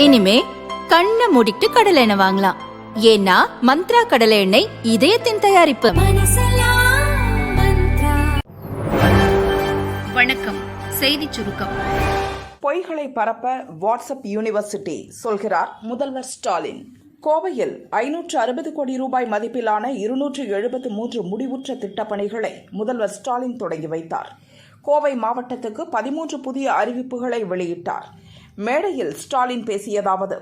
இனிமே கண்ணை மூடிட்டு கடலை எண்ணெய் வாங்கலாம். ஏன்னா மந்த்ரா கடலை எண்ணெய் இதயத்தின் தயாரிப்பு. வணக்கம். செய்தி சுருக்கம். பொய்களை பரப்ப வாட்ஸ்அப் யூனிவர்சிட்டி சொல்கிறார் முதல்வர் ஸ்டாலின். கோவையில் ஐநூற்று அறுபது கோடி ரூபாய் மதிப்பிலான இருநூற்று எழுபத்து மூன்று முடிவுற்ற திட்டப்பணிகளை முதல்வர் ஸ்டாலின் தொடங்கி வைத்தார். கோவை மாவட்டத்துக்கு பதிமூன்று புதிய அறிவிப்புகளை வெளியிட்டார். மேடையில் ஸ்டாலின் பேசியதாவது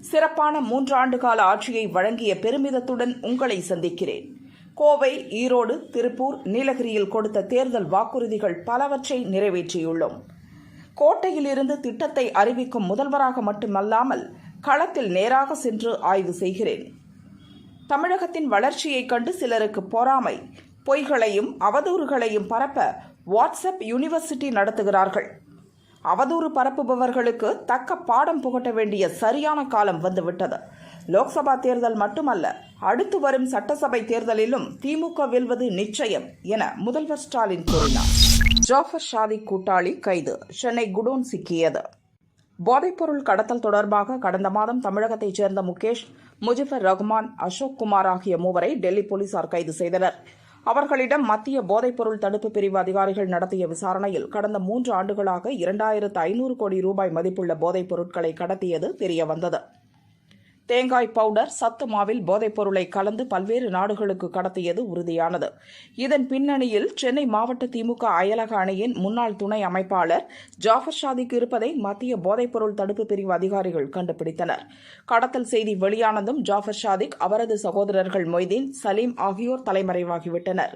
சிறப்பான மூன்றாண்டு கால ஆட்சியை வழங்கிய பெருமிதத்துடன் உங்களை சந்திக்கிறேன். கோவை ஈரோடு திருப்பூர் நீலகிரியில் கொடுத்த தேர்தல் வாக்குறுதிகள் பலவற்றை நிறைவேற்றியுள்ளோம். கோட்டையிலிருந்து திட்டத்தை அறிவிக்கும் முதல்வராக மட்டுமல்லாமல் களத்தில் நேராக சென்று ஆய்வு செய்கிறேன். தமிழகத்தின் வளர்ச்சியைக் கண்டு சிலருக்கு பொறாமை. பொய்களையும் அவதூறுகளையும் பரப்ப வாட்ஸ்அப் யூனிவர்சிட்டி நடத்துகிறார்கள். அவதூறு பரப்புபவர்களுக்கு தக்க பாடம் புகட்ட வேண்டிய சரியான காலம் வந்துவிட்டது. லோக்சபா தேர்தல் மட்டுமல்ல அடுத்து வரும் சட்டசபை தேர்தலிலும் திமுக வெல்வது நிச்சயம் என முதல்வர் ஸ்டாலின் கூறினார். ஜாஃபர் ஷாதி கூட்டாளி கைது சென்னை குடோன் சிக்கியது. போதைப்பொருள் கடத்தல் தொடர்பாக கடந்த மாதம் தமிழகத்தைச் சேர்ந்த முகேஷ் முஜிபர் ரஹ்மான் அசோக் குமார் ஆகிய மூவரை டெல்லி போலீசார் கைது செய்தனர். அவர்களிடம் மத்திய போதைப்பொருள் தடுப்பு பிரிவு அதிகாரிகள் நடத்திய விசாரணையில் கடந்த மூன்று ஆண்டுகளாக இரண்டாயிரத்து ஐநூறு கோடி ரூபாய் மதிப்புள்ள போதைப் பொருட்களை கடத்தியது தெரியவந்தது. தேங்காய் பவுடர் சத்து மாவில் போதைப் பொருளை கலந்து பல்வேறு நாடுகளுக்கு கடத்தியது உறுதியானது. இதன் பின்னணியில் சென்னை மாவட்ட திமுக அயலக அணியின் முன்னாள் துணை அமைப்பாளர் ஜாஃபர் ஷாதிக் இருப்பதை மத்திய போதைப்பொருள் தடுப்பு பிரிவு அதிகாரிகள் கண்டுபிடித்தனர். கடத்தல் செய்தி வெளியானதும் ஜாஃபர் ஷாதிக் அவரது சகோதரர்கள் மொய்தீன் சலீம் ஆகியோர் தலைமறைவாகிவிட்டனர்.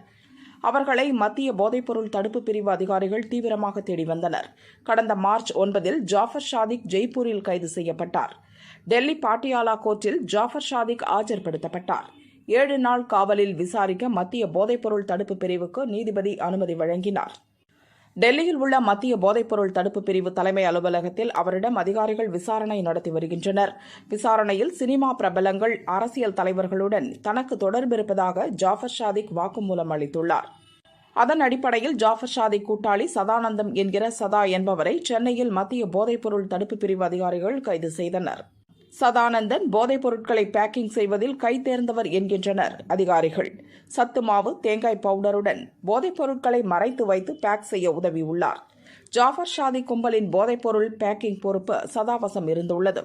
அவர்களை மத்திய போதைப்பொருள் தடுப்பு பிரிவு அதிகாரிகள் தீவிரமாக தேடி வந்தனர். கடந்த மார்ச் ஒன்பதில் ஜாஃபர் ஷாதிக் ஜெய்ப்பூரில் கைது செய்யப்பட்டார். டெல்லி பாட்டியாலா கோர்ட்டில் ஜாஃபர் ஷாதிக் ஆஜர்படுத்தப்பட்டார். ஏழு நாள் காவலில் விசாரிக்க மத்திய போதைப்பொருள் தடுப்பு பிரிவுக்கு நீதிபதி அனுமதி வழங்கினார். டெல்லியில் உள்ள மத்திய போதைப்பொருள் தடுப்பு பிரிவு தலைமை அலுவலகத்தில் அவரிடம் அதிகாரிகள் விசாரணை நடத்தி வருகின்றனர். விசாரணையில் சினிமா பிரபலங்கள் அரசியல் தலைவர்களுடன் தனக்கு தொடர்பிருப்பதாக ஜாஃபர் ஷாதிக் வாக்குமூலம் அளித்துள்ளார். அதன் அடிப்படையில் ஜாஃபர் ஷாதி கூட்டாளி சதானந்தம் என்கிற சதா என்பவரை சென்னையில் மத்திய போதைப்பொருள் தடுப்பு பிரிவு அதிகாரிகள் கைது செய்தனர். சதானந்தன் போதைப் பொருட்களை பேக்கிங் செய்வதில் கை தேர்ந்தவர் என்கின்றனர் அதிகாரிகள். சத்து மாவு தேங்காய் பவுடருடன் போதைப் பொருட்களை மறைத்து வைத்து பேக் செய்ய உதவியுள்ளார். ஜாஃபர் ஷாதி கும்பலின் போதைப்பொருள் பேக்கிங் பொறுப்பு சதாவசம் இருந்துள்ளது.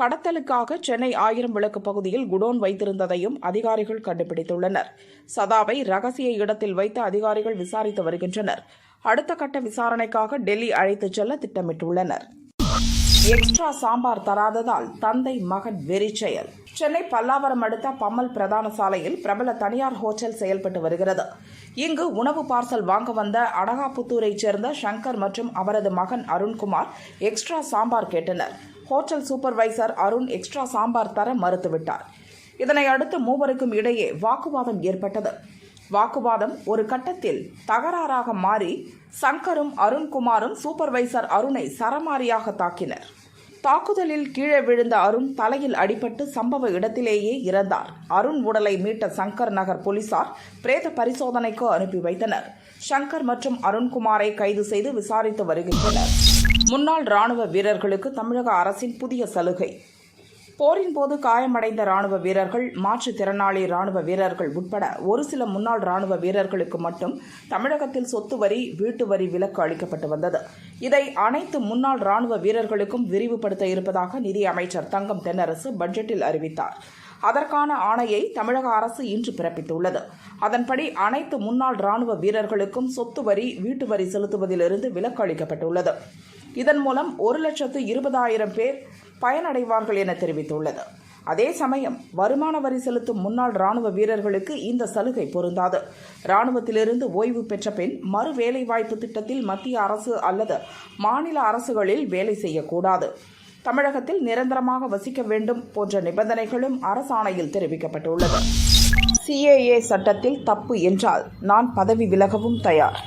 கடத்தலுக்காக சென்னை ஆயிரம் விளக்கு பகுதியில் குடோன் வைத்திருந்ததையும் அதிகாரிகள் கண்டுபிடித்துள்ளனர். சதாவை ரகசிய இடத்தில் வைத்து அதிகாரிகள் விசாரித்து வருகின்றனர். அடுத்த கட்ட விசாரணைக்காக டெல்லி அழைத்துச் செல்ல திட்டமிட்டுள்ளனர். எக்ஸ்ட்ரா சாம்பார் தராததால் தந்தை மகன் வெறிச்செயல். சென்னை பல்லாவரம் அடுத்த பம்மல் பிரதான சாலையில் பிரபல தனியார் ஹோட்டல் செயல்பட்டு வருகிறது. இங்கு உணவு பார்சல் வாங்க வந்த அடகாபுத்தூரைச் சேர்ந்த சங்கர் மற்றும் அவரது மகன் அருண்குமார் எக்ஸ்ட்ரா சாம்பார் கேட்டனர். Hotel supervisor Arun extra sambar தர மறுத்துவிட்டார். இதனை அடுத்து மூவருக்கும் இடையே வாக்குவாதம் ஏற்பட்டது. வாக்குவாதம் ஒரு கட்டத்தில் தகராறாக மாறி சங்கரும் அருண்குமாரும் சூப்பர்வைசர் அருணை சரமாரியாக தாக்கினர். தாக்குதலில் கீழே விழுந்த அருண் தலையில் அடிபட்டு சம்பவ இடத்திலேயே இறந்தார். அருண் உடலை மீட்ட சங்கர் நகர் போலீசார் பிரேத பரிசோதனைக்கு அனுப்பி வைத்தனர். சங்கர் மற்றும் அருண்குமாரை கைது செய்து விசாரித்து வருகின்றனர். முன்னாள் ராணுவ வீரர்களுக்கு தமிழக அரசின் புதிய சலுகை. போரின் போது காயமடைந்த ராணுவ வீரர்கள் மாற்றுத்திறனாளி ராணுவ வீரர்கள் உட்பட ஒரு சில முன்னாள் ராணுவ வீரர்களுக்கு மட்டும் தமிழகத்தில் சொத்து வரி வீட்டு வரி விலக்கு அளிக்கப்பட்டு வந்தது. இதை அனைத்து முன்னாள் ராணுவ வீரர்களுக்கும் விரிவுபடுத்த இருப்பதாக நிதி அமைச்சர் தங்கம் தென்னரசு பட்ஜெட்டில் அறிவித்தார். அதற்கான ஆணையை தமிழக அரசு இன்று பிறப்பித்துள்ளது. அதன்படி அனைத்து முன்னாள் ராணுவ வீரர்களுக்கும் சொத்து வரி வீட்டு வரி செலுத்துவதிலிருந்து விலக்கு அளிக்கப்பட்டுள்ளது. இதன் மூலம் ஒரு லட்சத்து இருபதாயிரம் பேர் பயனடைவார்கள் என தெரிவித்துள்ளது. அதே சமயம் வருமான வரி செலுத்தும் முன்னாள் ராணுவ வீரர்களுக்கு இந்த சலுகை பொருந்தாது. ராணுவத்திலிருந்து ஓய்வு பெற்ற பின் மறு வேலைவாய்ப்பு திட்டத்தில் மத்திய அரசு அல்லது மாநில அரசுகளில் வேலை செய்யக்கூடாது. தமிழகத்தில் நிரந்தரமாக வசிக்க வேண்டும் போன்ற நிபந்தனைகளும் அரசாணையில் தெரிவிக்கப்பட்டுள்ளது. சிஏஏ சட்டத்தில் தப்பு என்றால் நான் பதவி விலகவும் தயார்.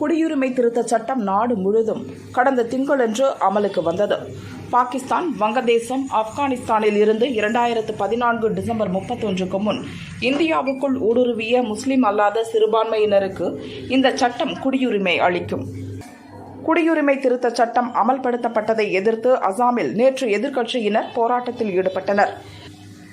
குடியுரிமை திருத்தச் சட்டம் நாடு முழுதும் கடந்த திங்களன்று அமலுக்கு வந்தது. பாகிஸ்தான் வங்கதேசம் ஆப்கானிஸ்தானில் இருந்து இரண்டாயிரத்து பதினான்கு டிசம்பர் முப்பத்தொன்றுக்கு முன் இந்தியாவுக்குள் ஊடுருவிய முஸ்லிம் அல்லாத சிறுபான்மையினருக்கு இந்த சட்டம் குடியுரிமை அளிக்கும். குடியுரிமை திருத்த சட்டம் அமல்படுத்தப்பட்டதை எதிர்த்து அசாமில் நேற்று எதிர்க்கட்சியினர் போராட்டத்தில் ஈடுபட்டனர்.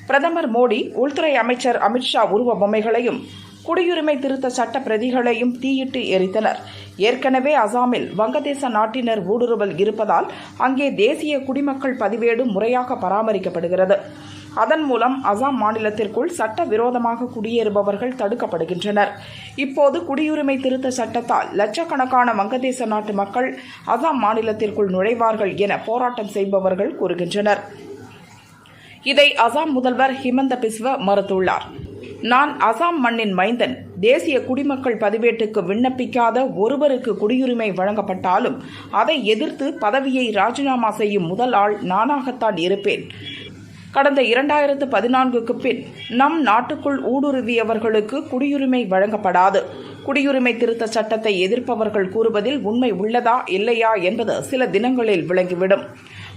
பிரதமர் மோடி உள்துறை அமைச்சர் அமித்ஷா உருவ பொம்மைகளையும் குடியுரிமை திருத்த சட்ட பிரதிகளையும் தீயிட்டு எரித்தனர். ஏற்கனவே அசாமில் வங்கதேச நாட்டினர் ஊடுருவல் இருப்பதால் அங்கே தேசிய குடிமக்கள் பதிவேடு முறையாக பராமரிக்கப்படுகிறது. அதன் மூலம் அசாம் மாநிலத்திற்குள் சட்ட விரோதமாக குடியேறுபவர்கள் தடுக்கப்படுகின்றனர். இப்போது குடியுரிமை திருத்த சட்டத்தால் லட்சக்கணக்கான வங்கதேச நாட்டு மக்கள் அசாம் மாநிலத்திற்குள் நுழைவார்கள் என போராட்டம் செய்பவர்கள் கூறுகின்றனர். இதை அசாம் முதல்வர் ஹிமந்த பிஸ்வ மறுத்துள்ளார். நான் அசாம் மண்ணின் மைந்தன். தேசிய குடிமக்கள் பதிவேட்டுக்கு விண்ணப்பிக்காத ஒருவருக்கு குடியுரிமை வழங்கப்பட்டாலும் அதை எதிர்த்து பதவியை ராஜினாமா செய்யும் முதல் ஆள் நானாகத்தான் இருப்பேன். கடந்த இரண்டாயிரத்து பதினான்குக்கு பின் நம் நாட்டுக்குள் ஊடுருவியவர்களுக்கு குடியுரிமை வழங்கப்படாது. குடியுரிமை திருத்த சட்டத்தை எதிர்ப்பவர்கள் கூறுவதில் உண்மை உள்ளதா இல்லையா என்பது சில தினங்களில் விளங்கிவிடும்.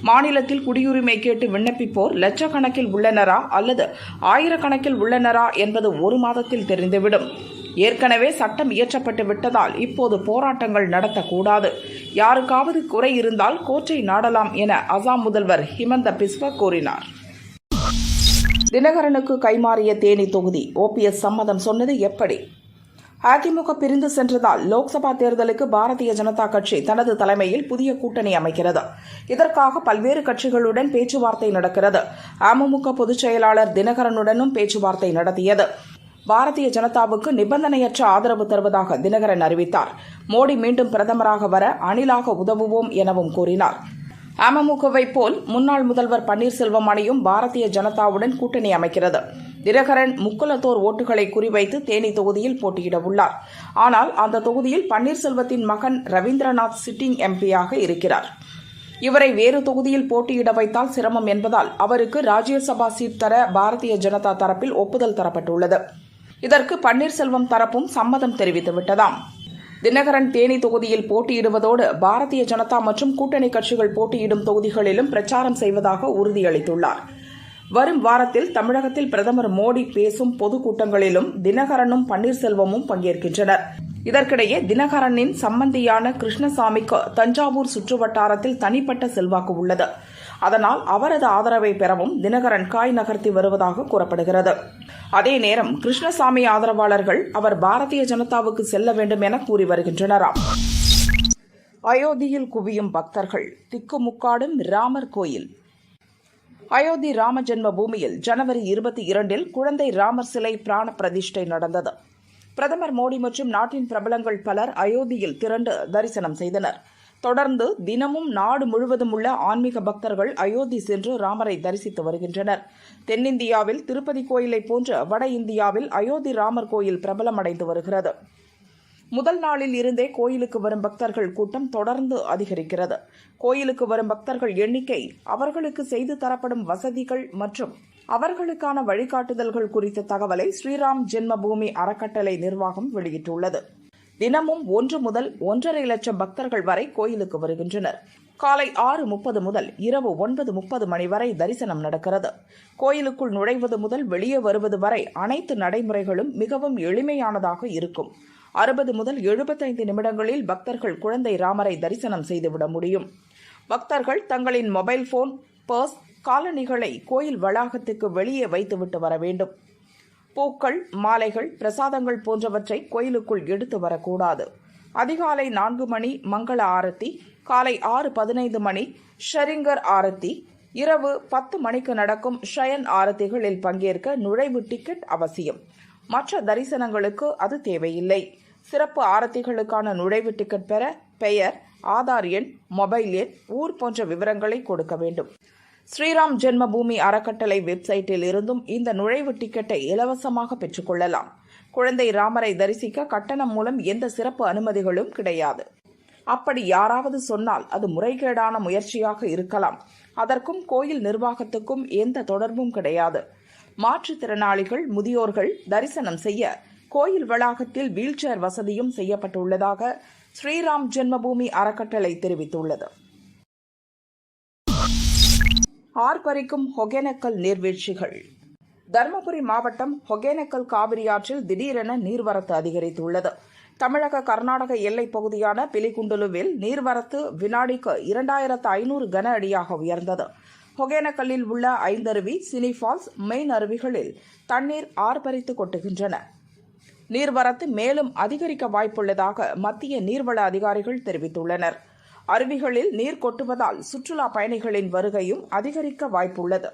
மாநிலத்தில் குடியுரிமை கேட்டு விண்ணப்பிப்போர் லட்சக்கணக்கில் உள்ளனரா அல்லது ஆயிரக்கணக்கில் உள்ளனரா என்பது ஒரு மாதத்தில் தெரிந்துவிடும். ஏற்கனவே சட்டம் இயற்றப்பட்டு விட்டதால் இப்போது போராட்டங்கள் நடத்தக்கூடாது. யாருக்காவது குறை இருந்தால் கோர்ட்டை நாடலாம் என அசாம் முதல்வர் ஹிமந்த பிஸ்வா கூறினார். தினகரனுக்கு கைமாறிய தேனி தொகுதி ஓபிஎஸ் சம்மதம் சொன்னது எப்படி? அதிமுக பிரிந்து சென்றதால் லோக்சபா தேர்தலுக்கு பாரதிய ஜனதா கட்சி தனது தலைமையில் புதிய கூட்டணி அமைக்கிறது. இதற்காக பல்வேறு கட்சிகளுடன் பேச்சுவார்த்தை நடக்கிறது. அமமுக பொதுச் செயலாளர் தினகரனுடனும் பேச்சுவார்த்தை நடத்தியது. பாரதிய ஜனதாவுக்கு நிபந்தனையற்ற ஆதரவு தருவதாக தினகரன் அறிவித்தார். மோடி மீண்டும் பிரதமராக வர அணிலாக உதவுவோம் எனவும் கூறினார். அமமுகவை போல் முன்னாள் முதல்வர் பன்னீர்செல்வம் அணியும் பாரதிய ஜனதாவுடன் கூட்டணி அமைக்கிறது. தினகரன் முக்குலத்தோர் ஓட்டுகளை குறிவைத்து தேனி தொகுதியில் போட்டியிட உள்ளார். ஆனால் அந்த தொகுதியில் பன்னீர்செல்வத்தின் மகன் ரவீந்திரநாத் சிட்டிங் எம்பியாக இருக்கிறார். இவரை வேறு தொகுதியில் போட்டியிட வைத்தால் சிரமம் என்பதால் அவருக்கு ராஜ்யசபா சீட் தர பாரதிய ஜனதா தரப்பில் ஒப்புதல் தரப்பட்டுள்ளது. இதற்கு பன்னீர்செல்வம் தரப்பும் சம்மதம் தெரிவித்துவிட்டதாம் தினகரன் தேனி தொகுதியில் போட்டியிடுவதோடு பாரதிய ஜனதா மற்றும் கூட்டணி கட்சிகள் போட்டியிடும் தொகுதிகளிலும் பிரச்சாரம் செய்வதாக உறுதியளித்துள்ளார். வரும் வாரத்தில் தமிழகத்தில் பிரதமர் மோடி பேசும் பொதுக்கூட்டங்களிலும் தினகரனும் பன்னீர்செல்வமும் பங்கேற்கின்றனர். இதற்கிடையே தினகரனின் சம்பந்தியான கிருஷ்ணசாமிக்கு தஞ்சாவூர் சுற்றுவட்டாரத்தில் தனிப்பட்ட செல்வாக்கு உள்ளது. அதனால் அவரது ஆதரவை பெறவும் தினகரன் காய் நகர்த்தி வருவதாக கூறப்படுகிறது. அதே நேரம் கிருஷ்ணசாமி ஆதரவாளர்கள் அவர் பாரதிய ஜனதாவுக்கு செல்ல வேண்டும் என கூறி வருகின்றனராம். அயோத்தியில் குவியும் பக்தர்கள் திக்குமுக்காடும் ராமர் கோயில். அயோத்தி ராம ஜென்ம பூமியில் ஜனவரி இருபத்தி இரண்டில் குழந்தை ராமர் சிலை பிராண பிரதிஷ்டை நடந்தது. பிரதமர் மோடி மற்றும் நாட்டின் பிரபலங்கள் பலர் அயோத்தியில் திரண்டு தரிசனம் செய்தனர். தொடர்ந்து தினமும் நாடு முழுவதும் உள்ள ஆன்மீக பக்தர்கள் அயோத்தி சென்று ராமரை தரிசித்து வருகின்றனர். தென்னிந்தியாவில் திருப்பதி கோயிலை போன்று வட இந்தியாவில் அயோத்தி ராமர் கோயில் பிரபலமடைந்து வருகிறது. முதல் நாளில் இருந்தே கோயிலுக்கு வரும் பக்தர்கள் கூட்டம் தொடர்ந்து அதிகரிக்கிறது. கோயிலுக்கு வரும் பக்தர்கள் எண்ணிக்கை அவர்களுக்கு செய்து தரப்படும் வசதிகள் மற்றும் அவர்களுக்கான வழிகாட்டுதல்கள் குறித்த தகவலை ஸ்ரீராம் ஜென்மபூமி அறக்கட்டளை நிர்வாகம் வெளியிட்டுள்ளது. தினமும் ஒன்று முதல் ஒன்றரை லட்சம் பக்தர்கள் வரை கோயிலுக்கு வருகின்றனர். காலை ஆறு முப்பது முதல் இரவு ஒன்பது முப்பது மணி வரை தரிசனம் நடக்கிறது. கோயிலுக்குள் நுழைவது முதல் வெளியே வருவது வரை அனைத்து நடைமுறைகளும் மிகவும் எளிமையானதாக இருக்கும். அறுபது முதல் எழுபத்தைந்து நிமிடங்களில் பக்தர்கள் குழந்தை ராமரை தரிசனம் செய்துவிட முடியும். பக்தர்கள் தங்களின் மொபைல் போன் பர்ஸ் காலணிகளை கோயில் வளாகத்துக்கு வெளியே வைத்துவிட்டு வர வேண்டும். பூக்கள் மாலைகள் பிரசாதங்கள் போன்றவற்றை கோயிலுக்குள் எடுத்து வரக்கூடாது. அதிகாலை நான்கு மணி மங்கள ஆரத்தி காலை ஆறு பதினைந்து மணி ஷரிங்கர் ஆரத்தி இரவு பத்து மணிக்கு நடக்கும் ஷயன் ஆரத்திகளில் பங்கேற்க நுழைவு டிக்கெட் அவசியம். மற்ற தரிசனங்களுக்கு அது தேவையில்லை. சிறப்பு ஆரத்திகளுக்கான நுழைவு டிக்கெட் பெற பெயர் ஆதார் எண் மொபைல் எண் ஊர் போன்ற விவரங்களை கொடுக்க வேண்டும். ஸ்ரீராம் ஜென்மபூமி அறக்கட்டளை வெப்சைட்டில் இருந்தும் இந்த நுழைவு டிக்கெட்டை இலவசமாக பெற்றுக்கொள்ளலாம் குழந்தை ராமரை தரிசிக்க கட்டணம் மூலம் எந்த சிறப்பு அனுமதிகளும் கிடையாது. அப்படி யாராவது சொன்னால் அது முறைகேடான முயற்சியாக இருக்கலாம். அதற்கும் கோயில் நிர்வாகத்துக்கும் எந்த தொடர்பும் கிடையாது. மாற்றுத்திறனாளிகள் முதியோர்கள் தரிசனம் செய்ய கோயில் வளாகத்தில் வீல்சேர் வசதியும் செய்யப்பட்டுள்ளதாக ஸ்ரீராம் ஜென்மபூமி அறக்கட்டளை தெரிவித்துள்ளது. ஆர்ப்பரிக்கும் ஒகேனக்கல் நீர்வீழ்ச்சிகள். தருமபுரி மாவட்டம் ஒகேனக்கல் காவிரி ஆற்றில் திடீரென நீர்வரத்து அதிகரித்துள்ளது. தமிழக கர்நாடக எல்லைப் பகுதியான பிலிகுண்டுலுவில் நீர்வரத்து வினாடிக்கு இரண்டாயிரத்து ஐநூறு கன அடியாக உயர்ந்தது. ஒகேனக்கல்லில் உள்ள ஐந்தருவி சினி ஃபால்ஸ் மெயின் அருவிகளில் தண்ணீர் ஆர்ப்பரித்து கொட்டுகின்றன. நீர்வரத்து மேலும் அதிகரிக்க வாய்ப்புள்ளதாக மத்திய நீர்வள அதிகாரிகள் தெரிவித்துள்ளனர். அருவிகளில் நீர் கொட்டுவதால் சுற்றுலா பயணிகளின் வருகையும் அதிகரிக்க வாய்ப்புள்ளது.